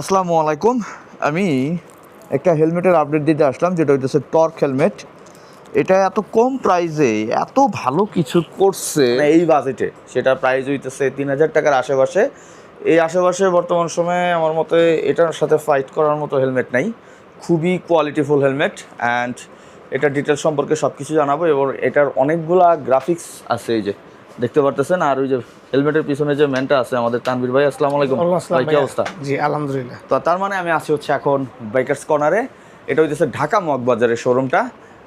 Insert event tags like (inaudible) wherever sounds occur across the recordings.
আসসালামু আলাইকুম। আমি একটা হেলমেটের আপডেট দিতে আসলাম, যেটা হইতেছে টর্ক হেলমেট। এটা এত কম প্রাইজে এত ভালো কিছু করছে। মানে এই বাজেটে সেটা প্রাইস হইতেছে তিন হাজার টাকার আশেপাশে। এই আশেপাশে বর্তমান সময়ে আমার মতে এটার সাথে ফাইট করার মতো হেলমেট নাই। খুবই কোয়ালিটিফুল হেলমেট অ্যান্ড এটা ডিটেলস সম্পর্কে সব কিছু জানাব, এবং এটার অনেকগুলা গ্রাফিক্স আছে এই যে, দেখতে পারতেছেন? আর ওই যে হেলমেটের পিছনে যে ম্যানটা আছে আমাদের তানভীর ভাই আসসালামু আলাইকুম। ভাই কি অবস্থা? জি আলহামদুলিল্লাহ। তো তার মানে আমি আছি হচ্ছে এখন বাইকার্স কর্নারে। এটা হইতেছে ঢাকা মগ মগবাজারের শোরুমটা।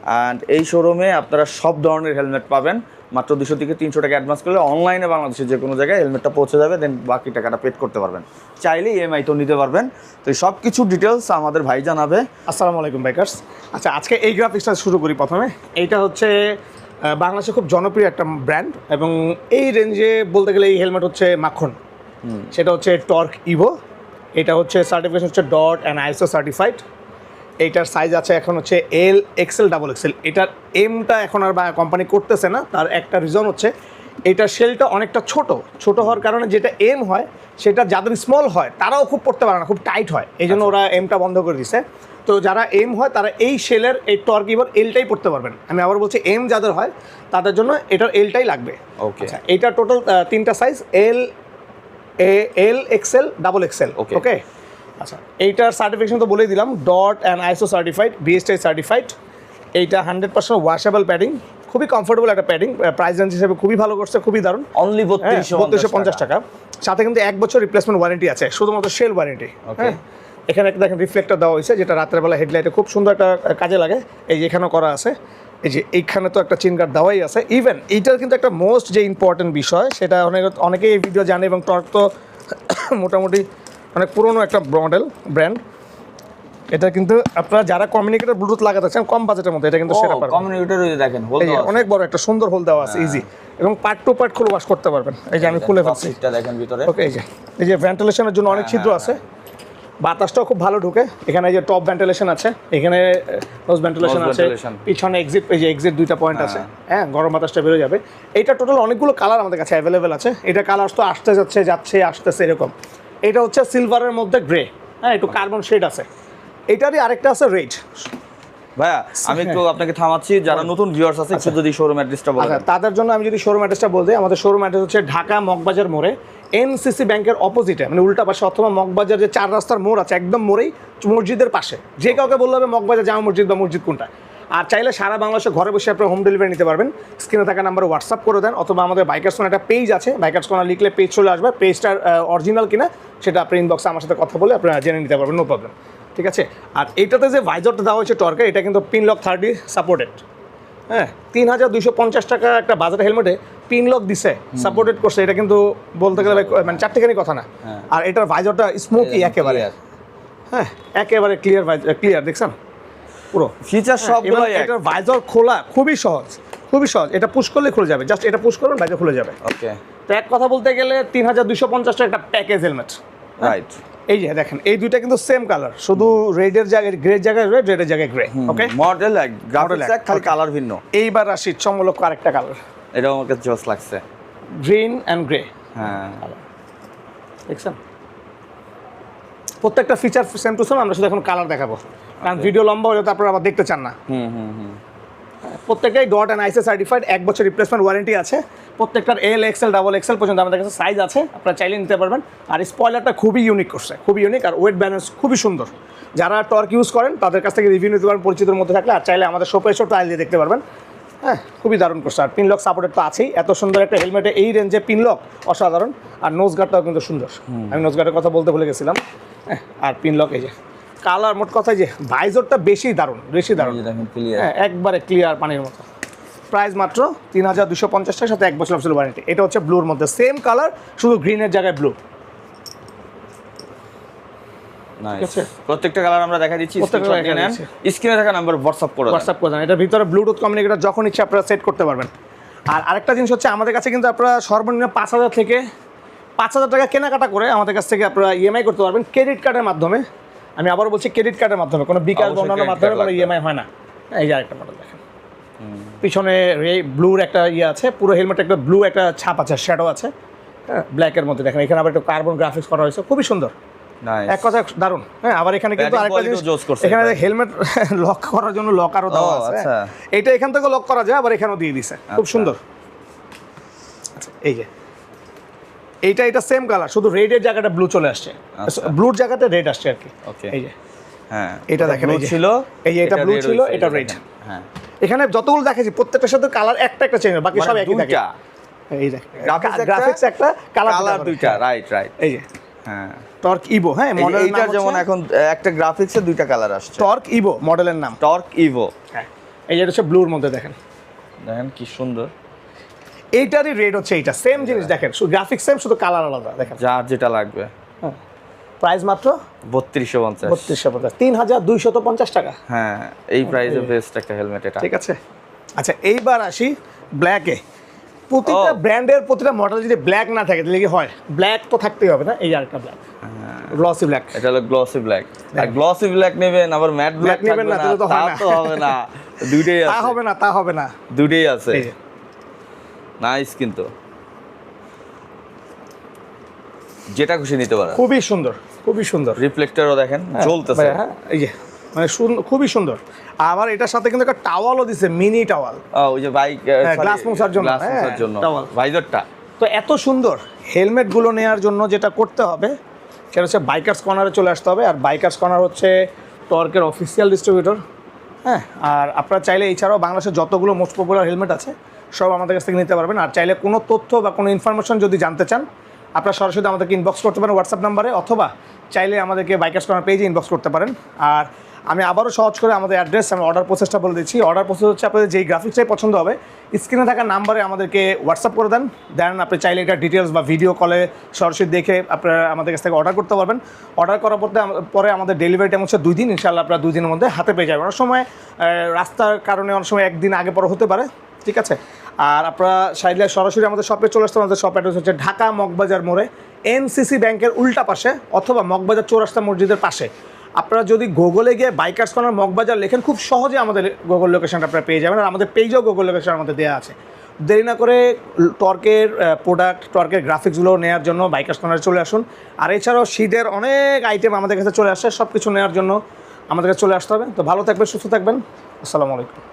অ্যান্ড এই শোরুমে আপনারা সব ধরনের হেলমেট পাবেন। মাত্র দুশো থেকে তিনশো টাকা অ্যাডভান্স করলে অনলাইনে বাংলাদেশের যে কোনো জায়গায় হেলমেটটা পৌঁছে যাবে দেন বাকি টাকাটা পেড করতে পারবেন। চাইলে ইএমআই তো নিতে পারবেন। তো সব কিছু ডিটেলস আমাদের ভাই জানাবে। আসসালামু আলাইকুম বাইকার্স। আচ্ছা আজকে এই গ্রাফিক্সটা শুরু করি প্রথমে। এইটা হচ্ছে বাংলাদেশে খুব জনপ্রিয় একটা ব্র্যান্ড এবং এই রেঞ্জে বলতে গেলে এই হেলমেট হচ্ছে মাখন। সেটা হচ্ছে টর্ক ইভো। এটা হচ্ছে সার্টিফিকেশন হচ্ছে ডট অ্যান্ড আইসো সার্টিফাইড এইটার সাইজ আছে এখন হচ্ছে এল এক্সেল ডাবল এক্সেল এটার এমটা এখন আর কোম্পানি করতেছে না। তার একটা রিজন হচ্ছে এটার শেলটা অনেকটা ছোট। ছোট হওয়ার কারণে যেটা এম হয় সেটা যাদের স্মল হয় তারাও খুব পড়তে পারে না খুব টাইট হয়। এই জন্য ওরা এমটা বন্ধ করে দিছে। তো যারা এম হয় তারা এই শেলের এই টর্ক ইভোর এলটাই পড়তে পারবেন। আমি আবার বলছি এম যাদের হয় তাদের জন্য এটার এলটাই লাগবে। ওকে আচ্ছা এইটা টোটাল তিনটা size L A L XL double XL. Okay আচ্ছা এইটার সার্টিফিকেশন তো বলেই দিলাম dot and ISO certified BSTI certified এইটা হান্ড্রেড পার্সেন্ট ওয়াশেবল প্যাডিং খুবই কমফোর্টেবল একটা প্যাডিং প্রাইস রেঞ্জ হিসেবে খুবই ভালো করছে খুবই দারুণ। অনলি বত্রিশশো বত্রিশশো পঞ্চাশ টাকা। সাথে কিন্তু এক বছর রিপ্লেসমেন্ট ওয়ারেন্টি আছে শুধুমাত্র সেল ওয়ারেন্টি Okay. এখানে একটা দেখেন রিফ্লেক্টর দেওয়া হয়েছে যেটা রাতের বেলা হেডলাইটে খুব সুন্দর একটা কাজে লাগে। এই যে এখানেও করা আছে। এই যে এইখানে তো একটা চিন গার্ড দেওয়াই আছে। ইভেন এইটার কিন্তু একটা মোস্ট যে ইম্পর্টেন্ট বিষয় সেটা অনেক অনেকেই এই ভিডিও জানে এবং টর্ক তো (coughs) মোটামুটি অনেক পুরনো একটা মডেল ব্র্যান্ড এটা কিন্তু আপনারা যারা কমিউনিকেটর ব্লুটুথ লাগাতে চান কম বাজেটের মধ্যে এটা কিন্তু সেটা পারবেন। কমিউনিকেটর দেখেন হোল অনেক বড় একটা সুন্দর হোল দেওয়া আছে ইজি এবং পার্ট টু পার্ট খুলে ওয়াশ করতে পারবেন। এই যে আমি খুলে ফেলছি। সিটটা দেখেন ভিতরে। ওকে এই যে এই যে ভেন্টিলেশনের জন্য অনেক ছিদ্র আছে। বাতাসটাও খুব ভালো ঢুকে। এখানে এই যে টপ ভেন্টিলেশন আছে এখানে নোজ ভেন্টিলেশন আছে পিছনে এক্সিট এই যে এক্সিট দুইটা পয়েন্ট আছে। হ্যাঁ। গরম বাতাসটা বেরো যাবে। এটা টোটাল অনেকগুলো কালার আমাদের কাছে অ্যাভেলেবেল আছে। এটা কালার তো আসতে যাচ্ছে যাচ্ছে আসতেছে এরকম। এটা হচ্ছে সিলভারের মধ্যে গ্রে হ্যাঁ একটু কার্বন শেড আছে। এটারই আরেকটা আছে রেড ভাইয়া আমি একটু আপনাকে থামাচ্ছি যারা নতুন ভিউয়ার্স আছে একটু যদি শোরুম অ্যাড্রেসটা বলেন। আচ্ছা তাদের জন্য আমি যদি শোরুম অ্যাড্রেসটা বলতে আমাদের শোরুম অ্যাড্রেস হচ্ছে ঢাকা মগবাজার মোড়ে এনসিসি ব্যাংকের অপোজিটে মানে উল্টা পাশে অথবা মগবাজার যে চার রাস্তার মোড় আছে একদম মোড়েই মসজিদের পাশে। যে কাউকে বললে হবে মগবাজার জামা মসজিদ বা মসজিদ কোনটা। আর চাইলে সারা বাংলাদেশে ঘরে বসে আপনারা হোম ডেলিভারি নিতে পারবেন। স্ক্রিনে থাকা নাম্বারে হোয়াটসঅ্যাপ করে দেন অথবা আমাদের বাইকার্স কোন একটা পেজ আছে বাইকার্স কোনা লিখলে পেজ চলে আসবে পেজটার অরিজিনাল কিনা সেটা আপনি ইনবক্সে আমার সাথে কথা বলে আপনারা জেনে নিতে পারবেন নো প্রবলেম ঠিক আছে? আর এইটাতে যে ভাইজরটা দেওয়া হয়েছে টর্কে এটা কিন্তু পিন লক থার্টি সাপোর্টেড হ্যাঁ তিন হাজার দুইশো পঞ্চাশ টাকা একটা বাজার হেলমেটে পিন লক দিছে সাপোর্টেড করছে এটা কিন্তু বলতে গেলে মানে চারটেখানি কথা না। হ্যাঁ। আর এটার ভাইজরটা স্মোকি একেবারে। হ্যাঁ একেবারে ক্লিয়ার ক্লিয়ার দেখছেন? পুরো। ফিচার এবং সবগুলোই এটার ভাইজর খোলা খুবই সহজ খুবই সহজ। এটা পুশ করলে খুলে যাবে। জাস্ট এটা পুশ করবেন ভাইজর খুলে যাবে। ওকে তো এক কথা বলতে গেলে তিন হাজার দুইশো পঞ্চাশ টাকা একটা প্যাকেজ হেলমেট রাইট এই যে দেখেন এই দুইটা কিন্তু সেম কালার শুধু রেডের জায়গায় গ্রের জায়গায় রেড রেডের জায়গায় গ্রে ওকে মডেল এক গ্রাফিক্স এক, খালি কালার ভিন্ন। এইবার আসি চমলক আরেকটা কালার এটা আমার কাছে জোস লাগছে। গ্রিন অ্যান্ড গ্রে হ্যাঁ। দেখছেন? প্রত্যেকটা ফিচার সেম টু সেম আমরা শুধু এখন কালার দেখাবো। কারণ ভিডিও লম্বা হলে তো আপনারা আবার দেখতে চান না। হুম হুম হুম। প্রত্যেকটাই ডট অ্যান্ড আইসে সার্টিফাইড এক বছর রিপ্লেসমেন্ট ওয়ারেন্টি আছে। প্রত্যেকটার এল এক্সেল ডাবল এক্সেল পর্যন্ত আমাদের কাছে সাইজ আছে আপনারা চাইলে নিতে পারবেন। আর স্পয়লারটা খুবই ইউনিক করছে খুবই ইউনিক আর ওয়েট ব্যালেন্স খুবই সুন্দর। যারা টর্ক ইউজ করেন তাদের কাছ থেকে রিভিউ নিতে পারেন পরিচিতর মধ্যে থাকলে আর চাইলে আমাদের শপে এসেও ট্রায়াল দিয়ে দেখতে পারবেন। হ্যাঁ খুবই দারুণ করছে। আর পিনলক সাপোর্টেড তো আছেই। এত সুন্দর একটা হেলমেটে এই রেঞ্জে পিনলক অসাধারণ। আর নোজ গার্ডটাও কিন্তু সুন্দর। আমি নোজ গার্ডের কথা বলতে ভুলে গেছিলাম। হ্যাঁ আর পিনলক এই যে। কালার মোট কথা যে ভাইজরটা বেশি দারুণ বেশি দারুণ। হ্যাঁ একবারে ক্লিয়ার পানির মতো। প্রাইস মাত্র তিন হাজার দুশো পঞ্চাশ টাকার সাথে এক বছর অফিসিয়াল ওয়ারেন্টি এটা হচ্ছে ব্লুর মধ্যে সেম কালার শুধু গ্রিনের জায়গায় ব্লু প্রত্যেকটা কালার আমরা দেখা দিচ্ছি স্ক্রিনে থাকা নাম্বার হোয়াটসঅ্যাপ করে হোয়াটসঅ্যাপ করে দেন। এটার ভিতরে ব্লুটুথ কমিউনিকেটর যখন ইচ্ছে আপনারা সেট করতে পারবেন। আর আরেকটা জিনিস হচ্ছে আমাদের কাছে কিন্তু আপনারা সর্বনিম্ন পাঁচ হাজার থেকে পাঁচ হাজার টাকা কেনাকাটা করে আমাদের কাছ থেকে আপনারা ইএমআই করতে পারবেন। ক্রেডিট কার্ডের মাধ্যমে। আমি আবার বলছি ক্রেডিট কার্ডের মাধ্যমে কোনো বিকাশ বা অন্যান্য মাধ্যমে কোনো ইএমআই হয় না। এই যে আরেকটা মডেল দেখেন। পিছনে ব্লুর একটা ইয়ে আছে পুরো হেলমেট একটা ব্লু একটা ছাপ আছে শ্যাডো আছে। হ্যাঁ ব্ল্যাকের মধ্যে দেখেন এখানে আবার একটা কার্বন গ্রাফিক্স করা হয়েছে খুবই সুন্দর। এক কথা দারুণ। হ্যাঁ আবার এখানে কিন্তু আরেকটা জিনিস এখানে। হেলমেট লক (laughs) করার জন্য লক আরও দেওয়া আছে আচ্ছা। হ্যাঁ। এটা এখান থেকে লক করা যায় আবার এখানেও দিয়ে দিছে। খুব আচ্ছা। সুন্দর। আচ্ছা এই যে। এইটা এটা সেম কালার শুধু রেডের জায়গাটা ব্লু চলে আসছে। আচ্ছা। ব্লুর জায়গাতে রেড আসছে আর কি. এই যে। হ্যাঁ এটা দেখেন, এই ছিল এই যে এটা red ছিল, এটা। দেখেন। হ্যাঁ। এখানে যতগুলো দেখেছি প্রত্যেকটার সাথে কালার একটা একটা চেঞ্জ বাকি সব মানে একই থাকে। এই দেখ গ্রাফিক্স একটা কালার কালার দুইটা রাইট রাইট এই যে। হ্যাঁ। টর্ক ইভো হ্যাঁ মডেল এইটার যেমন এখন একটা গ্রাফিক্সে দুইটা কালার আসছে। টর্ক ইভো মডেলের নাম। টর্ক ইভো হ্যাঁ। এই যে এটা হচ্ছে ব্লুর মধ্যে দেখেন। দেখেন কি সুন্দর। এইটারই রেট হচ্ছে এইটা। সেম জিনিস দেখেন গ্রাফিক্স সেম শুধু কালার আলাদা দেখেন। যার যেটা লাগবে। প্রাইস মাত্র? বত্রিশশো পঞ্চাশ। বত্রিশশো পঞ্চাশ। তিন হাজার দুইশত পঞ্চাশ টাকা। হ্যাঁ এই প্রাইসে বেস্ট একটা হেলমেট এটা। ঠিক আছে। আচ্ছা এইবার আসি ব্ল্যাকে প্রতিটা ব্র্যান্ডের প্রতিটা মডেল যদি ব্ল্যাক না থাকে তাহলে কি হয়? ব্ল্যাক তো থাকতেই হবে না? এই আরেকটা ব্ল্যাক গ্লসি ব্ল্যাক এটা হলো গ্লসি ব্ল্যাক আর গ্লসি ব্ল্যাক নেবেন আবার ম্যাট ব্ল্যাক নেবেন না, তাহলে তো তা হয় না। তো হবে না। দুইটাই তা আছে। হবে না তা হবে না। দুইটাই আছে। নাইস কিন্তু। যেটা খুশি নিতে পারেন খুবই সুন্দর খুবই সুন্দর। রিফ্লেক্টরও দেখেন জ্বলতেছে হ্যাঁ এই যে মানে খুবই সুন্দর। আবার এটার সাথে কিন্তু একটা টাওয়ালও দিছে মিনি টাওয়াল ও, ওই যে বাইক হ্যাঁ, glass মোছার জন্য, গ্লাস হ্যাঁ, মোছার জন্য। ভাইজারটা তো এত সুন্দর হেলমেটগুলো নেওয়ার জন্য যেটা করতে হবে সেটা হচ্ছে বাইকার্স কর্নারে চলে আসতে হবে। আর বাইকার্স কর্নার হচ্ছে টর্কের অফিসিয়াল ডিস্ট্রিবিউটর হ্যাঁ আর আপনারা চাইলে এছাড়াও বাংলাদেশের যতগুলো মোস্ট পপুলার হেলমেট আছে সব আমাদের কাছ থেকে নিতে পারবেন। আর চাইলে কোনো তথ্য বা কোনো ইনফরমেশন যদি জানতে চান, আপনারা সরাসরি আমাদেরকে ইনবক্স করতে পারেন হোয়াটসঅ্যাপ নাম্বারে অথবা চাইলে আমাদেরকে বাইকার্স কর্নার পেজে ইনবক্স করতে পারেন। আর আমি আবারও সহজ করে আমাদের অ্যাড্রেস আমি অর্ডার প্রসেসটা বলে দিচ্ছি। অর্ডার প্রসেস হচ্ছে আপনাদের যেই গ্রাফিক্সটাই পছন্দ হবে স্ক্রিনে থাকা নাম্বারে আমাদেরকে হোয়াটসঅ্যাপ করে দেন। দেন আপনি চাইলে এটা ডিটেলস বা ভিডিও কলে সরাসরি দেখে আপনারা আমাদের কাছ থেকে অর্ডার করতে পারবেন। অর্ডার করার পরে পরে আমাদের ডেলিভারি টাইম হচ্ছে দুই দিন। ইনশাল্লাহ আপনারা দুই দিনের মধ্যে হাতে পেয়ে যাবেন। অনেক সময় রাস্তার কারণে অনেক সময় একদিন আগে পরে হতে পারে। ঠিক আছে? আর আপনারা চাইলে সরাসরি আমাদের শপে চলে আসতে আমাদের শপ অ্যাড্রেস হচ্ছে ঢাকা মগবাজার মোড়ে, এনসিসি ব্যাংকের উল্টা পাশে অথবা মগবাজার চৌরাস্তা মসজিদের পাশে। আপনারা যদি গুগলে গিয়ে বাইকার্স কর্নার মগবাজার লেখেন, খুব সহজে আমাদের গুগল লোকেশনটা আপনারা পেয়ে যাবেন। আর আমাদের পেজেও গুগল লোকেশন আমাদের দেওয়া আছে। দেরি না করে টর্কের প্রোডাক্ট টর্কের গ্রাফিক্সগুলো নেওয়ার জন্য বাইকার্স কর্নারে চলে আসুন। আর এছাড়াও শীতের অনেক আইটেম আমাদের কাছে চলে আসে সব কিছু নেওয়ার জন্য আমাদের কাছে চলে আসতে হবে। তো ভালো থাকবেন, সুস্থ থাকবেন। আসসালামু আলাইকুম।